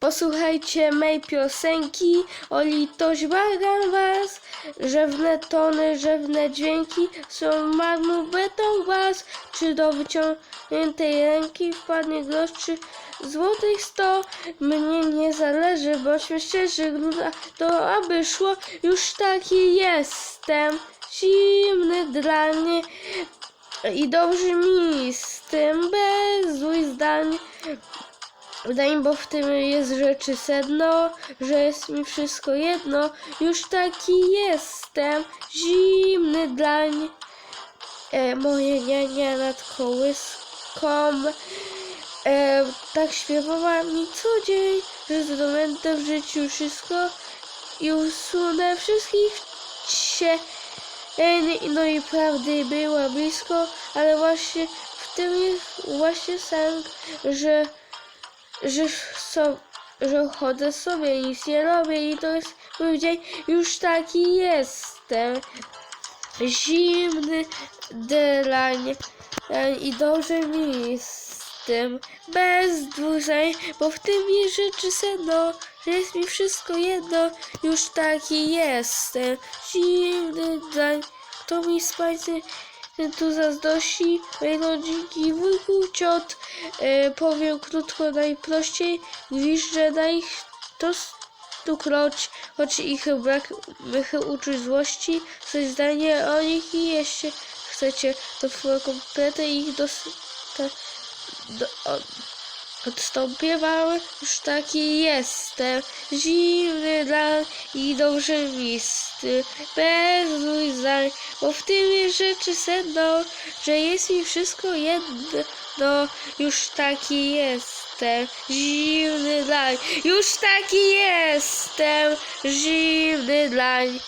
Posłuchajcie mej piosenki, o litość błagam was, rzewne tony, rzewne dźwięki są marmu beton was, czy do wyciągniętej ręki wpadnie grosz, czy złotych sto, mnie nie zależy, bośmy szczerzy, gruda to aby szło, już taki jestem, zimny dla mnie i dobrze mi z tym bez złych zdań. Wydaje bo w tym jest rzeczy sedno, że jest mi wszystko jedno, już taki jestem, zimny dlań. E, moje niania nad kołyską, e, tak śpiewała mi co dzień, że zdobędę w życiu wszystko i usunę wszystkich się. No i prawdy była blisko, ale właśnie w tym jest właśnie sęk, że że, so, że chodzę sobie, nic nie robię i to jest mój dzień, już taki jestem. Zimny delań e, i dobrze mi z tym, bez zdań, bo w tym jest rzeczy sedno, że jest mi wszystko jedno, już taki jestem. Zimny delań, kto mi spańcy tu zazdrości mojej rodzinki wujku. Ciot e, powiem krótko najprościej. Gwiżdżę na ich to stukroć choć ich brak mych uczuć złości. Coś zdanie o nich i jeśli chcecie. To w komplety ich dos, te, do, odstąpię wam już taki jestem. Zimny dla i dobrze mi z tym, bez złych zdań bo w tym rzeczy sedno, że jest mi wszystko jedno, już taki jestem, zimny dlań, już taki jestem, zimny dlań.